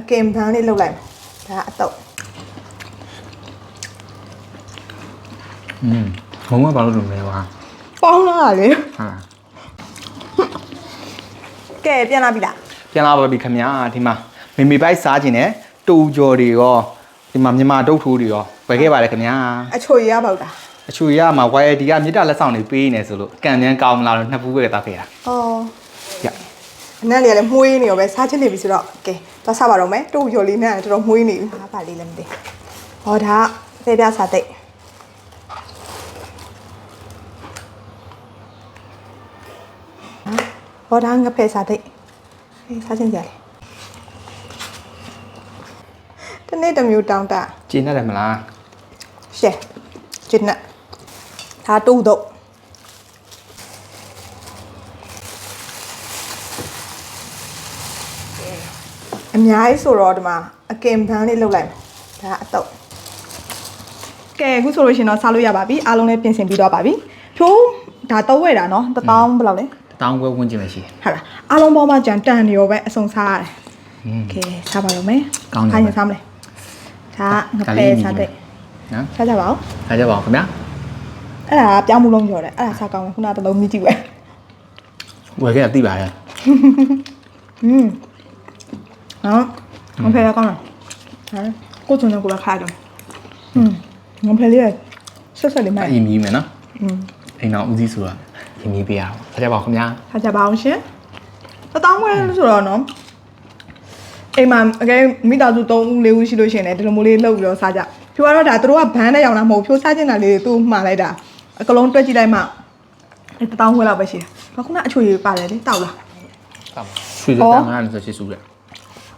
အကင်ဘန်းလေးလုပ်လိုက်မယ်ဒါအတော့อืมဘုံကဘာလို့လုပ်လဲကွာပေါင်းလာတာလေဟာကဲပြန်လာပြီလားပြန်လာပါပြီခင်ဗျာဒီမှာမေမေပိုက်စားခြင်းနဲ့တူကြော်တွေရောဒီမှာမြန်မာတုတ်ထိုးတွေရောဝယ်ခဲ့ပါတယ်ခင်ဗျာအချိုရရပေါက်တာအချူရမှာ YD ကမြေတားလက်ဆောင်တွေပေးနေဆိုလို့ကံပြန်ကောင်းမလားလို့နှစ်ဖူးပဲတောက်ခဲ့တာဟောရ အနက်လေးကလည်းမှုေးနေရောပဲစားချစ်နေပြီဆိုတော့ကဲသွားစားပါတော့မယ်တူရော်လေးနဲ့တော်တော်မှုေးနေပြီဟာပါလေးလည်းမသိဟောဒါဖေးပြစားတဲ့ဟောဒါငါဖဲစားတဲ့ဟေးစားချင်းကြလေတနေ့တစ်မျိုးတောင်းတကျင်းရတယ်မလားရှယ်ကျင်းနဲ့ဒါတူတော့ အများကြီးဆိုတော့ဒီမှာအကင်ဘန်းလေးလုပ်လိုက်ဒါအတော့ကဲအခုဆိုလို့ရှင်တော့စားလို့ရပါပြီအားလုံးလည်းပြင်ဆင်ပြီးတော့ပါပြီဖြိုးဒါတော့ဝဲတာနော်တပေါင်းဘယ်လောက်လဲတောင်းဝဲဝန်းကျင်ပဲရှိတယ်ဟုတ်လားအားလုံးပေါ်မှာကြံတန်ရောပဲအစုံစားရတယ်ကဲစားပါတော့မယ်ကောင်းတယ်ဘာရင်စားမလဲဒါငပဲစားတဲ့နော်စားကြပါဦးစားကြပါဦးခင်ဗျာအဲ့ဒါပြောင်းမှုလုံးကျော်တယ်အဲ့ဒါစားကောင်းတယ်ခုနကတလုံးမြည်ကြည့်ပဲဝယ်ခဲ့တာသိပါတယ်อืม နော်ငဖဲရကောင်းလားဟာကိုချုံနဲ့ကိုပဲခါကြတယ်อืมငဖဲလေးဆက်ဆက်လေးမိုက် အရင်မြည်မယ်နော် อืม အိမ်တော်ဦးစီးဆိုတာရင်မြည်ပေးရအောင်ထားကြပါဦးခင်ဗျာ စားကြပါအောင်ရှင်တတောင်းဝဲလို့ဆိုတော့နော်အိမ်မှာအကဲမိသားစု3ဦး4ဦးရှိလို့ရှရင်လည်းဒီလိုမျိုးလေးလှုပ်ပြီးတော့စားကြဖြိုးကတော့ဒါသူတို့ကဘန်းနဲ့ရောင်တာမဟုတ်ဖြိုးစားကျင်တာလေးသူ့မှားလိုက်တာအကလုံးတွက်ကြည့်လိုက်မှအဲတတောင်းဝဲလောက်ပဲရှိတယ်ဘာခုနအချွေပါတယ်လေတောက်လား တောက်ပါရွှေစတန်98စုတဲ့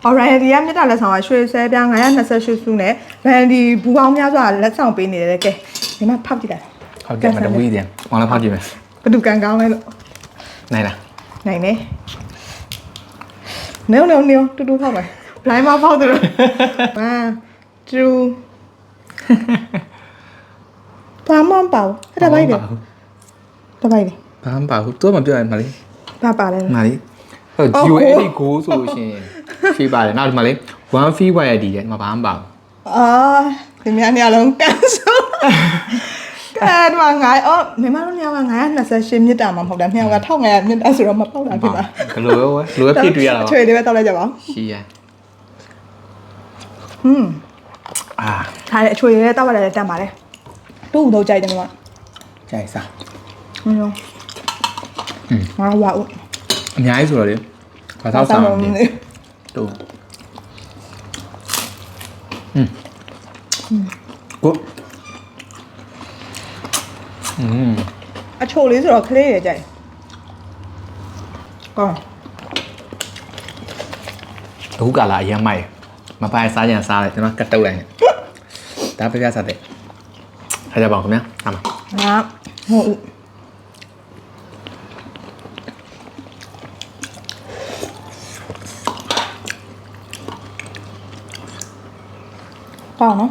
အော်ရိုင်ဒီကမြတ်တာလက်ဆောင်ကရွှေဆဲပြား928စုနဲ့ဗန်ဒီဘူပေါင်းများစွာလက်ဆောင်ပေးနေတယ်ကဲဒီမှာဖောက်ကြည့်လိုက်ဟုတ်ကဲ့မတော်ဝေးတယ်မောင်လာဖောက်ကြည့်မယ်ဘယ်သူကန်ကောင်းလဲလို့နိုင်လားနိုင်နေနေနေနေတူတူဖောက်မယ်ဘလိုင်းမဖောက်တယ်လို့1 2ဘာမှမပေါ့အဲ့ဒါဘိုက်တယ်ဒါဘိုက်တယ်ဘာမှမပါဘူးသူကမပြောရင်မလေးဘာပါလဲမလေးဟုတ်အော် GO အဲ့ဒီ goal ဆိုလို့ရှိရင် ဖြေးပါတယ်နောက်ဒီမှာလေး1 fee YD တဲ့ဒီမှာဘာမှမပါဘူးအာဒီများနေရာလုံးကန်ဆိုကဲဒီမှာငါအော်မိမတို့ညောင်က928မြစ်တာမှမဟုတ်တာမြောင်က1500မြစ်တာဆိုတော့မပေါ့တာဖြစ်ပါဘယ်လိုပဲဘယ်လိုပဲဖြစ်တွေ့ရတာပါချွေလေးပဲတောက်လိုက်ကြပါဦးရှိရဟွန်းအာထားတယ်အချွေလေးတောက်လိုက်တယ်တတ်ပါလေတူတော့ကြိုက်တယ်မမကြိုက်စားဟွန်းอืมငါဝါဦးအများကြီးဆိုတော့လေဘာသာဆောင်နေ တူอืมကိုอืม အချိုလေးဆိုတော့ကလေးရကြိုက်ကောင်း အခုကလာအရင်မိုက်မပိုင်စားကြံစားတယ်ကျွန်တော်ကတ်တုတ်လိုက်နေဒါပြပြစားတဲ့ခါကြပါဦးခင်ဗျာအားမ ငါဟုတ်ဦး ကောင်းနော်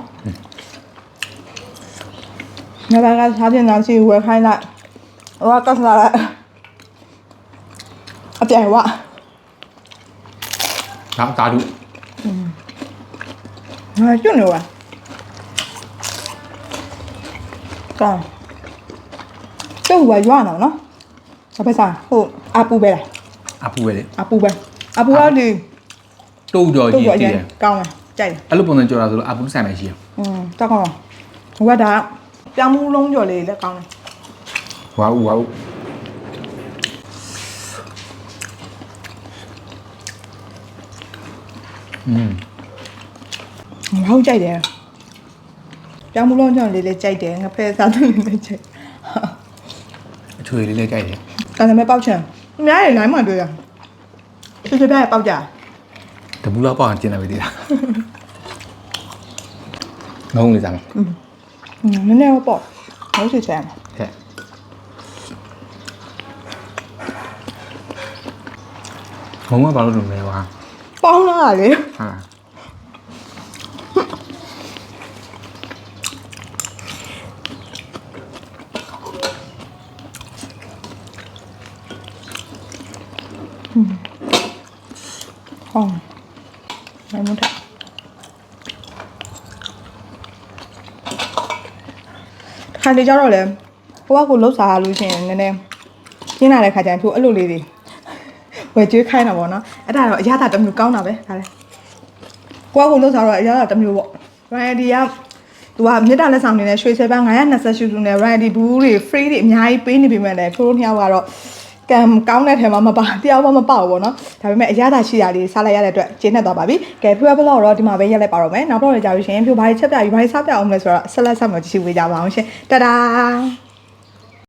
ငါဘာကစားပြန်တော့စီဝယ်ခိုင်းလိုက်ဟိုကကတ်လာလိုက်အပြိုင်ဝနောက်တာဒုငါကျွတ်နေဝကောင်းကျုပ်ဝရွာနော်နော်ဘာပဲစားဟုတ်အပူပဲလားအပူပဲလေအပူပဲအပူကဒီတိုးကြော်တို့ကြီးကအတရည်င်တယ်ကောင်းတယ် ကြိုက်တယ် အဲ့လိုပုံစံကြော်တာဆိုလို့အပူဆိုင်ပဲရှိရ อืมတောက်ကောင်းဟိုကဒါပြောင်းမှုလုံးကြော်လေးလည်းကောင်းတယ် ဝါဦးဝါဦးอืม ငါ့ကြိုက်တယ်ပြောင်းမှုလုံးကြော်လေးလည်းကြိုက်တယ်ငါဖဲစားတယ်လည်းကြိုက် အချွေလေးလေးကြိုက်တယ် ဒါပေမဲ့ပေါက်ချင်အများကြီးနိုင်မှတွေ့ရချွချွပြပေါက်ကြ တပူလောက်ပေါ့အောင်ကျင်လာပြီဒီလားငုံလေးစားမယ်อืมနည်းနည်းပေါ့ဟုတ်စီချင်ဟဲ့ငုံကဘာလို့လုပ်လဲကွာပေါင်းလာတာလေဟာဟော ငါမထခါလေကြတော့လေကိုကကိုလှုပ်စားရလို့ရှိရင်နည်းနည်းကျင်းလာတဲ့ခါကျရင်သူအဲ့လိုလေးတွေဝယ်ကျွေးခိုင်းတာပေါ့နော်အဲ့ဒါတော့အရသာတစ်မျိုးကောင်းတာပဲဒါလေကိုကကိုလှုပ်စားတော့အရသာတစ်မျိုးပေါ့ Randy ကသူကမြေတားလက်ဆောင်နေနဲ့ရွှေဆယ်ပန်း928စုနဲ့ Randy ဘူးတွေ free တွေအများကြီးပေးနေပြီမဲ့လည်းသူတို့နှစ်ယောက်ကတော့ ကံကောင်းတဲ့ထဲမှာမပါတယောက်မှမပါဘူးပေါ့နော်ဒါပေမဲ့အရသာရှိတာလေးစားလိုက်ရတဲ့အတွက်ကျင်းနေသွားပါပြီကဲ Pure Block တော့ဒီမှာပဲရက်လိုက်ပါတော့မယ်နောက်တော့လည်းကြာပြီရှင်ဖြူဘာတွေချက်ပြပြီးဘာတွေစားပြအောင်မလဲဆိုတော့ဆက်လက်ဆက်မကြည့်ဝေးကြပါအောင်ရှင်တဒါ